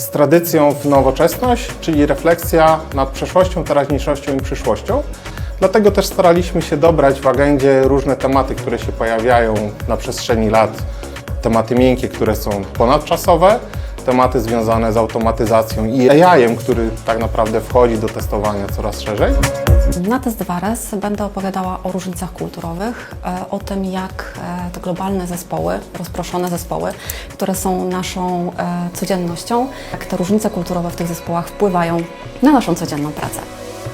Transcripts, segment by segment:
z tradycją w nowoczesność, czyli refleksja nad przeszłością, teraźniejszością i przyszłością. Dlatego też staraliśmy się dobrać w agendzie różne tematy, które się pojawiają na przestrzeni lat. Tematy miękkie, które są ponadczasowe, tematy związane z automatyzacją i AI-em, który tak naprawdę wchodzi do testowania coraz szerzej. Na Test Wares będę opowiadała o różnicach kulturowych, e, o tym jak e, te globalne zespoły, rozproszone zespoły, które są naszą e, codziennością, jak te różnice kulturowe w tych zespołach wpływają na naszą codzienną pracę.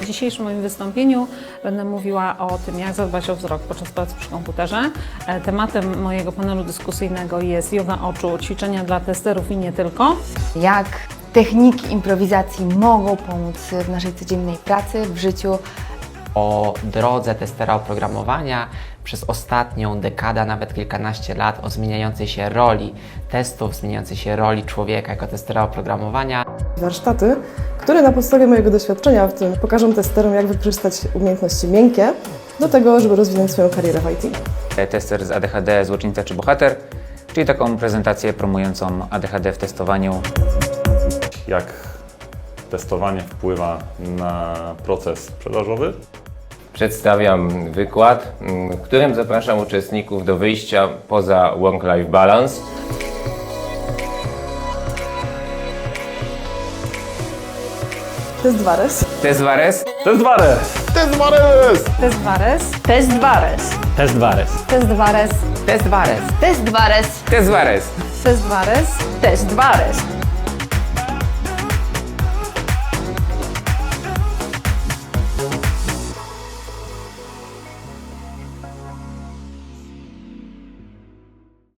W dzisiejszym moim wystąpieniu będę mówiła o tym, jak zadbać o wzrok podczas pracy przy komputerze. E, Tematem mojego panelu dyskusyjnego jest yoga oczu, ćwiczenia dla testerów i nie tylko. jak techniki improwizacji mogą pomóc w naszej codziennej pracy, w życiu. o drodze testera oprogramowania przez ostatnią dekadę, nawet kilkanaście lat, o zmieniającej się roli testów, zmieniającej się roli człowieka jako testera oprogramowania. Warsztaty, które na podstawie mojego doświadczenia w tym pokażą testerom, jak wykorzystać umiejętności miękkie do tego, żeby rozwinąć swoją karierę w IT. tester z ADHD, złoczyńca czy bohater, czyli taką prezentację promującą ADHD w testowaniu. jak testowanie wpływa na proces sprzedażowy. Przedstawiam wykład, mm, w którym zapraszam uczestników do wyjścia poza work-life balance. Test Wares. Test Wares. To jest ware! Test Wares! Test Wares. Test Wares. Test Wares. Test Wares. Test Wares. Test Wares. Test Wares. Test Wares.